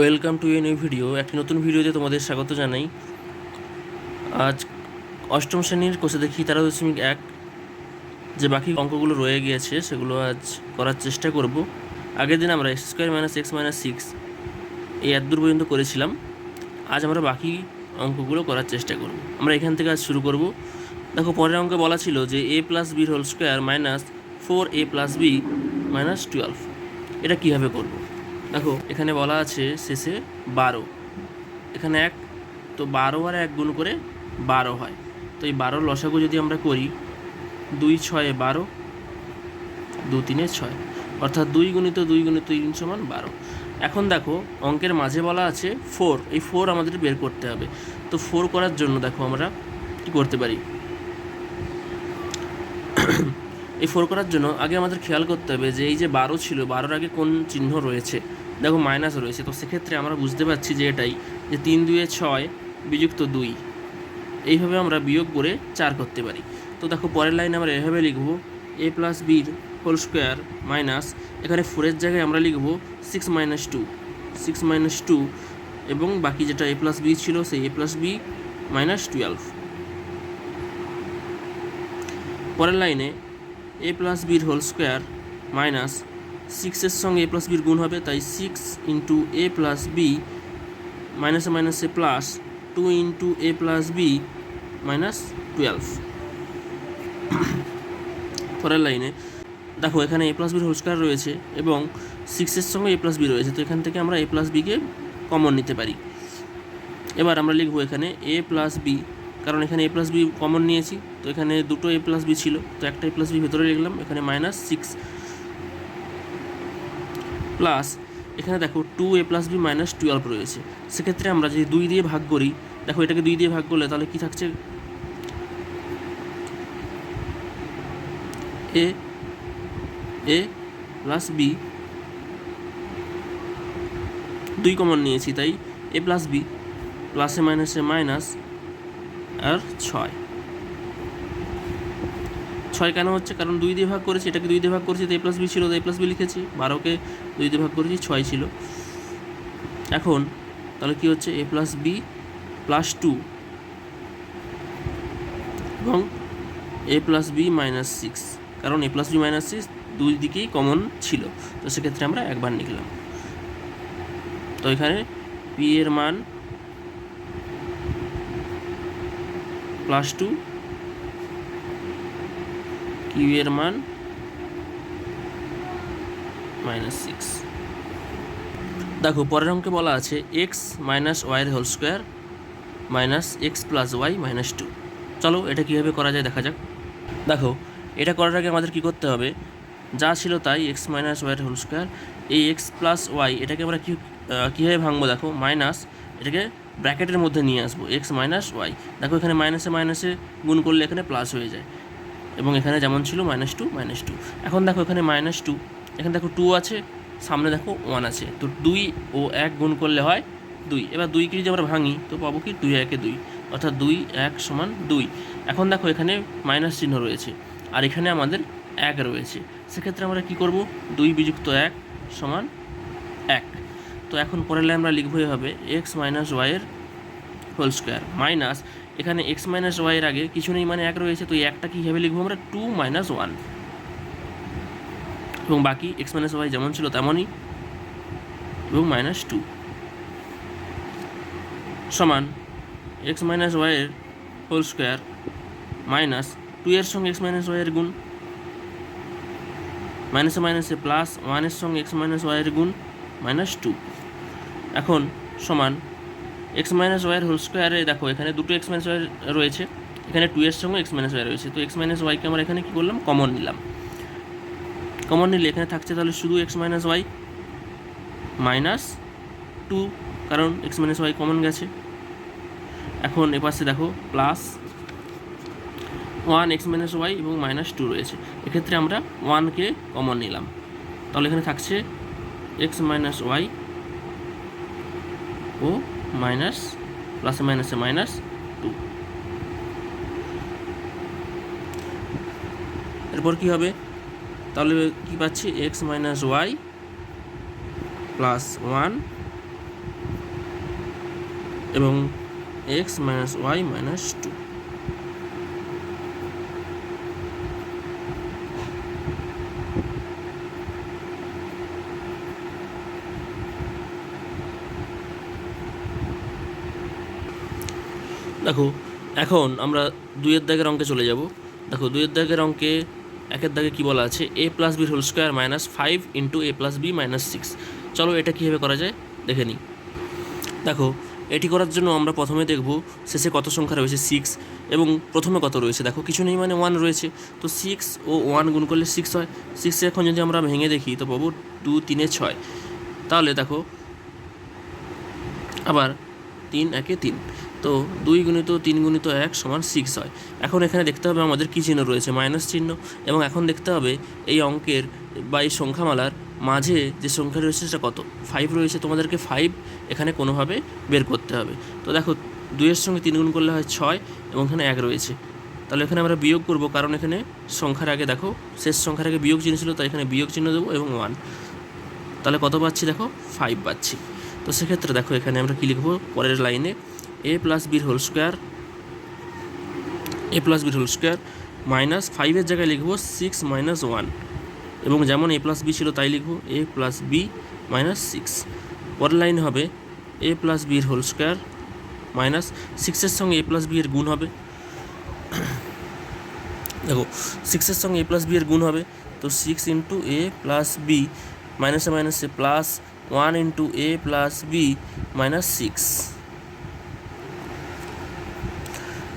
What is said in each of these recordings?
Welcome to a new video একটি নতুন ভিডিওতে তোমাদের স্বাগত জানাই। আজ অষ্টম শ্রেণির কোষে দেখি তেরো দশমিক এক, যে বাকি অঙ্কগুলো রয়ে গিয়েছে, সেগুলো আজ করার চেষ্টা করব। আগের দিন আমরা X square minus X minus six এই এত দূর পর্যন্ত করেছিলাম। আজ আমরা বাকি অঙ্কগুলো করার চেষ্টা করব। আমরা এখান থেকে আজ শুরু করব। দেখো, পরের অঙ্কে বলা ছিল যে এ প্লাস বির whole square minus four A plus B minus twelve এটা কীভাবে করব? দেখো, এখানে বলা আছে শেষে বারো। এখানে এক, তো বারো আর এক গুণ করে বারো হয়। তো এই বারো লসাগু যদি আমরা করি, দুই ছয়ে বারো, দু তিনে ছয়, অর্থাৎ দুই গুণিত দুই গুণিত তিন সমান বারো। এখন দেখো, অঙ্কের মাঝে বলা আছে ফোর এই ফোর আমাদের বের করতে হবে। তো ফোর করার জন্য দেখো আমরা কী করতে পারি? এই ফোর করার জন্য আগে আমাদের খেয়াল করতে হবে যে এই যে বারো ছিল, বারোর আগে কোন চিহ্ন রয়েছে? দেখো মাইনাস রয়েছে, তো সেক্ষেত্রে আমরা বুঝতে পারছি যে এটাই যে তিন দুয়ে ছয় বিযুক্ত দুই। এইভাবে আমরা বিয়োগ করে চার করতে পারি। তো দেখো পরের লাইনে আমরা এভাবে লিখব এ প্লাস বির হোল স্কোয়ার মাইনাস এখানে ফোরের জায়গায় আমরা লিখব six minus two six minus two এবং বাকি যেটা এ প্লাস বি ছিল সেই A plus B minus twelve পরের লাইনে এ প্লাস বির হোল স্কোয়ার মাইনাস সিক্সের সঙ্গে এ প্লাস বির গুণ হবে, তাই six into A plus B মাইনাসে মাইনাসে plus two into A plus B minus twelve পরের লাইনে, দেখো এখানে এ প্লাস বির হোল স্কোয়ার রয়েছে এবং সিক্সের সঙ্গে এ প্লাস বি রয়েছে, তো এখান থেকে আমরা এ প্লাস বিকে কমন নিতে পারি। এবার আমরা লিখব এখানে এ প্লাস বি কারণ এখানে এ প্লাস বি কমন নিয়েছি, তো এখানে দুটো এ প্লাস বি ছিল, তো একটা এ প্লাস বি ভেতরে লিখলাম এখানে মাইনাস সিক্স প্লাস এখানে দেখো two A plus B minus twelve রয়েছে। সেক্ষেত্রে আমরা যদি দুই দিয়ে ভাগ করি, দেখো এটাকে দুই দিয়ে ভাগ করলে তাহলে কি থাকছে? এ এ প্লাস বি দুই কমন নিয়েছি, তাই এ প্লাস বি প্লাসে মাইনাসে মাইনাস আর ছয়। ছয় কেন হচ্ছে? কারণ দুই দিয়ে ভাগ করেছি, এটাকে দুই দিয়ে ভাগ করেছি তো এ প্লাস বি ছিল তো এ প্লাস বি লিখেছি। বারোকে দুই দিয়ে ভাগ করেছি, ছয় ছিল। এখন, তাহলে কি হচ্ছে? A plus B plus two এবং A plus B minus six কারণ A plus B minus six দুই দিকেই কমন ছিল। তো সেক্ষেত্রে আমরা একবার লিখলাম। তো এখানে পি এর মান প্লাস টু কিউ এর মান মাইনাস সিক্স দেখো, পরের অঙ্কে বলা আছে এক্স মাইনাস ওয়াইয়ের whole square minus X plus Y minus two চলো, এটা কীভাবে করা যায় দেখা যাক। দেখো, এটা করার আগে আমাদের কী করতে হবে? যা ছিল তাই এক্স মাইনাস ওয়াইয়ের হোল স্কোয়ার এই এক্স প্লাস ওয়াই এটাকে আমরা কী কীভাবে ভাঙবো? দেখো মাইনাস এটাকে ব্র্যাকেটের মধ্যে নিয়ে আসব এক্স মাইনাস ওয়াই দেখো এখানে মাইনাসে মাইনাসে গুণ করলে এখানে প্লাস হয়ে যায়। এবং এখানে যেমন ছিল মাইনাস টু মাইনাস টু এখন দেখো এখানে মাইনাস টু এখানে দেখো টু আছে, সামনে দেখো ওয়ান আছে। তো দুই ও এক গুণ করলে হয় দুই। এবার দুইকে যদি আমরা ভাঙি, তো পাবো কি? দুই একে দুই। অর্থাৎ দুই এক সমান দুই। এখন দেখো এখানে মাইনাস চিহ্ন রয়েছে, আর এখানে আমাদের এক রয়েছে। সেক্ষেত্রে আমরা কি করব? দুই বিযুক্ত এক সমান এক। তো এখন পরের লাইন আমরা লিখব এভাবে এক্স মাইনাস ওয়াইয়ের হোল স্কোয়ার মাইনাস এখানে এক্স মাইনাস ওয়াইয়ের আগে কিছু নেই মানে এক রয়েছে, তো একটা কীভাবে লিখব আমরা? টু মাইনাস ওয়ান এবং বাকি এক্স মাইনাস ওয়াই যেমন ছিল তেমনই, এবং মাইনাস টু সমান এক্স মাইনাস ওয়াইয়ের হোল স্কোয়ার মাইনাস টু এর সঙ্গে এক্স মাইনাস ওয়াইয়ের গুণ মাইনাসে মাইনাসে প্লাস ওয়ানের সঙ্গে এক্স মাইনাস ওয়াইয়ের গুণ মাইনাস টু এখন সমান এক্স মাইনাস ওয়াইয়ের হোল স্কোয়ারে দেখো, এখানে দুটো এক্স মাইনাস ওয়াই রয়েছে, এখানে টু এর সঙ্গে এক্স মাইনাস ওয়াই রয়েছে, তো এক্স মাইনাস ওয়াইকে আমরা এখানে কী করলাম? কমন নিলাম। কমন নিলে এখানে থাকছে তাহলে শুধু X minus Y minus two কারণ এক্স মাইনাস ওয়াই কমন গেছে। এখন এপাশে দেখো plus one X minus Y এবং মাইনাস টু রয়েছে। এক্ষেত্রে আমরা ওয়ানকে কমন নিলাম। তাহলে এখানে থাকছে এক্স মাইনাস ওয়াই ও মাইনাস প্লাসে মাইনাসে মাইনাস টু এরপর কি হবে? তাহলে কি পাচ্ছি? X minus Y plus one এবং X minus Y minus two দেখো, এখন আমরা দুইয়ের দাগের অঙ্কে চলে যাব। দেখো, দুইয়ের দাগের অঙ্কে একের দাগে কী বলা আছে? A plus B whole square minus five into A plus B minus six চলো এটা কীভাবে করা যায়? দেখে নিই। দেখো, এটি করার জন্য আমরা প্রথমে দেখব শেষে কত সংখ্যা রয়েছে সিক্স এবং প্রথমে কত রয়েছে। দেখো, কিছু নেই মানে ওয়ান রয়েছে। তো সিক্স ও ওয়ান গুণ করলে সিক্স হয়। সিক্স এখন যদি আমরা ভেঙে দেখি, তো পাবো টু তিনে ছয়। তাহলে দেখো, আবার তিন, একে তিন। তো দুই গুণিত তিন গুণিত এক সমান সিক্স হয়। এখন এখানে দেখতে হবে আমাদের কী চিহ্ন রয়েছে মাইনাস চিহ্ন। এবং এখন দেখতে হবে এই অঙ্কের বা এই সংখ্যামালার মাঝে যে সংখ্যা রয়েছে সেটা কত? ফাইভ রয়েছে, তোমাদেরকে ফাইভ এখানে কোনোভাবে বের করতে হবে। তো দেখো, দুইয়ের সঙ্গে তিন গুণ করলে হয় ছয় এবং এখানে এক রয়েছে। তাহলে এখানে আমরা বিয়োগ করব, কারণ এখানে সংখ্যার আগে দেখো, শেষ সংখ্যার আগে বিয়োগ চিহ্ন ছিল, তাই এখানে বিয়োগ চিহ্ন দেবো এবং ওয়ান তাহলে কত পাচ্ছি দেখো? ফাইভ পাচ্ছি। তো সেক্ষেত্রে দেখো, এখানে আমরা কী লিখব? পরের লাইনে এ প্লাস বির হোল স্কোয়ার এ প্লাস বির হোল স্কোয়ার মাইনাস ফাইভের জায়গায় লিখব সিক্স মাইনাস ওয়ান এবং যেমন এ প্লাস বি ছিল তাই লিখব A plus B minus six পরের লাইন হবে এ প্লাস বির হোল স্কোয়ার মাইনাস সিক্সের সঙ্গে এ প্লাস বি এর গুণ হবে দেখো সিক্সের সঙ্গে এ প্লাস বি এর গুণ হবে তো six into A plus B মাইনাসে মাইনাসে plus one into A plus B minus six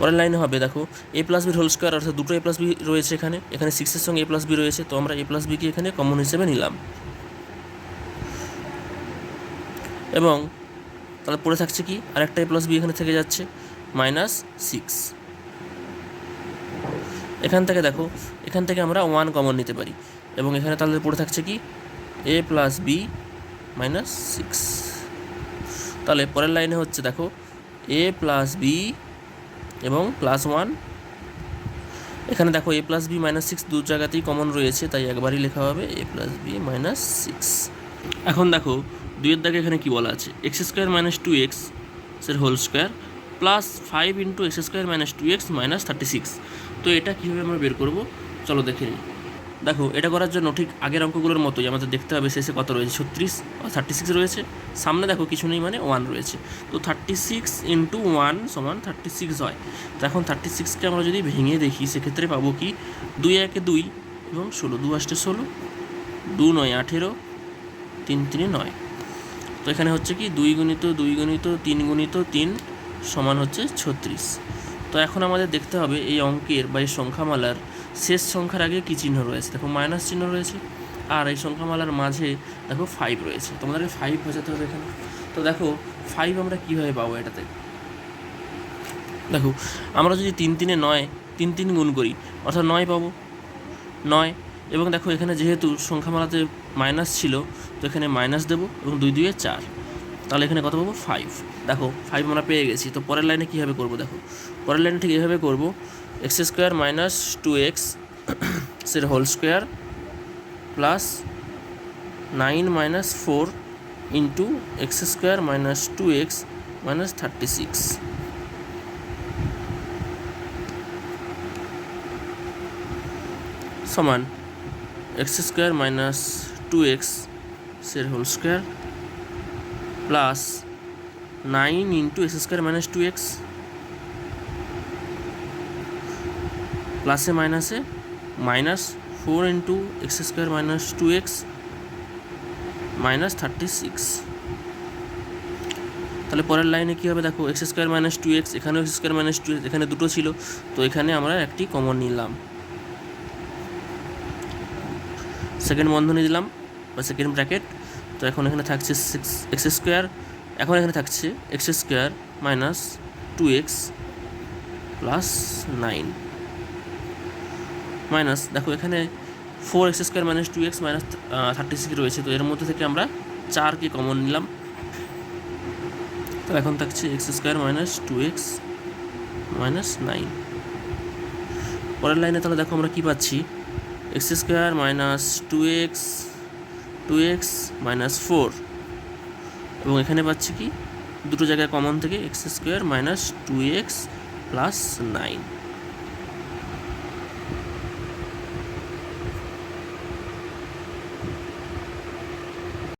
পরের লাইনে হবে, দেখো এ প্লাস বির হোল স্কোয়ার অর্থাৎ দুটো এ প্লাস বি রয়েছে এখানে। এখানে সিক্সের সঙ্গে এ প্লাস বি রয়েছে, তো আমরা এ প্লাস বিকে এখানে কমন হিসেবে নিলাম। এবং তাহলে পড়ে থাকছে কি? আরেকটা এ প্লাস বি এখানে থেকে যাচ্ছে মাইনাস সিক্স এখান থেকে দেখো, এখান থেকে আমরা ওয়ান কমন নিতে পারি। এবং এখানে তাহলে পড়ে থাকছে কি? A plus B minus six তাহলে পরের লাইনে হচ্ছে, দেখো এ প্লাস বি এবং প্লাস ওয়ান এখানে দেখো A plus B minus six দু জায়গাতেই কমন রয়েছে, তাই একবারই লেখা হবে A plus B minus six এখন দেখো, দুইয়ের দাগে এখানে কী বলা আছে? এক্স স্কোয়ার মাইনাস টু এক্সের whole square plus five into X square minus two X minus thirty six তো এটা কীভাবে আমরা বের করব? চলো দেখে নিই। দেখো, এটা করার জন্য ঠিক আগের অঙ্কগুলোর মতোই আমাদের দেখতে হবে শেষে কত রয়েছে, ছত্রিশ থার্টি সিক্স রয়েছে। সামনে দেখো কিছু নেই মানে ওয়ান রয়েছে। তো থার্টি সিক্স ইন্টু ওয়ান সমান থার্টি সিক্স হয়। তো এখন থার্টি সিক্সকে আমরা যদি ভেঙে দেখি, সেক্ষেত্রে পাবো কি? দুই একে দুই এবং ষোলো, দু আষ্টে ষোলো, দু নয় আঠেরো, তিন তিনে নয়। তো এখানে হচ্ছে কি, দুই গুণিত দুই গুণিত, তিন গুণিত, তিন সমান হচ্ছে ছত্রিশ। তো এখন আমাদের দেখতে হবে এই অঙ্কের বা এই সংখ্যামালার শেষ সংখ্যার আগে কী চিহ্ন রয়েছে? দেখো মাইনাস চিহ্ন রয়েছে, আর এই সংখ্যামালার মাঝে, দেখো ফাইভ রয়েছে। তোমাদেরকে ফাইভ বোঝাতে হবে এখানে। তো দেখো ফাইভ আমরা কীভাবে পাবো এটাতে? দেখো, আমরা যদি তিন তিনে নয়, তিন তিন গুণ করি, অর্থাৎ নয় পাবো। নয়, এবং দেখো, এখানে যেহেতু সংখ্যামালাতে মাইনাস ছিল, তো এখানে মাইনাস দেবো, এবং দুই দুইয়ে চার। তাহলে এখানে কত পাবো? ফাইভ দেখো ফাইভ আমরা পেয়ে গেছি। তো পরের লাইনে কীভাবে করব? দেখো, পরের লাইনে ঠিক এভাবে করব X square minus two X সের whole square plus nine minus four into X square minus two X minus thirty six. সমান X square minus two X সের whole square plus nine into X square minus two X প্লাসে মাইনাসে minus four into X square minus two X minus thirty six তাহলে পরের লাইনে কী হবে? দেখো X square minus two X এখানেও এক্স স্কোয়ার মাইনাস টু এখানে দুটো ছিল। তো এখানে আমরা একটি কমন নিলাম। সেকেন্ড বন্ধনী দিলাম, বা সেকেন্ড ব্র্যাকেট তো এখন এখানে থাকছে সিক্স এক্স স্কোয়ার এখন এখানে থাকছে X square minus two X plus nine minus দেখো এখানে four X square minus two X minus thirty six রয়েছে? তো এর মধ্যে থেকে আমরা চারকে কমন নিলাম? তো এখন থাকছে X square minus two X minus nine পরের লাইনে তাহলে দেখো আমরা কী পাচ্ছি? X square minus two X two X minus four এবং এখানে পাচ্ছি কি? দুটো জায়গায় কমন থেকে X square minus two X plus nine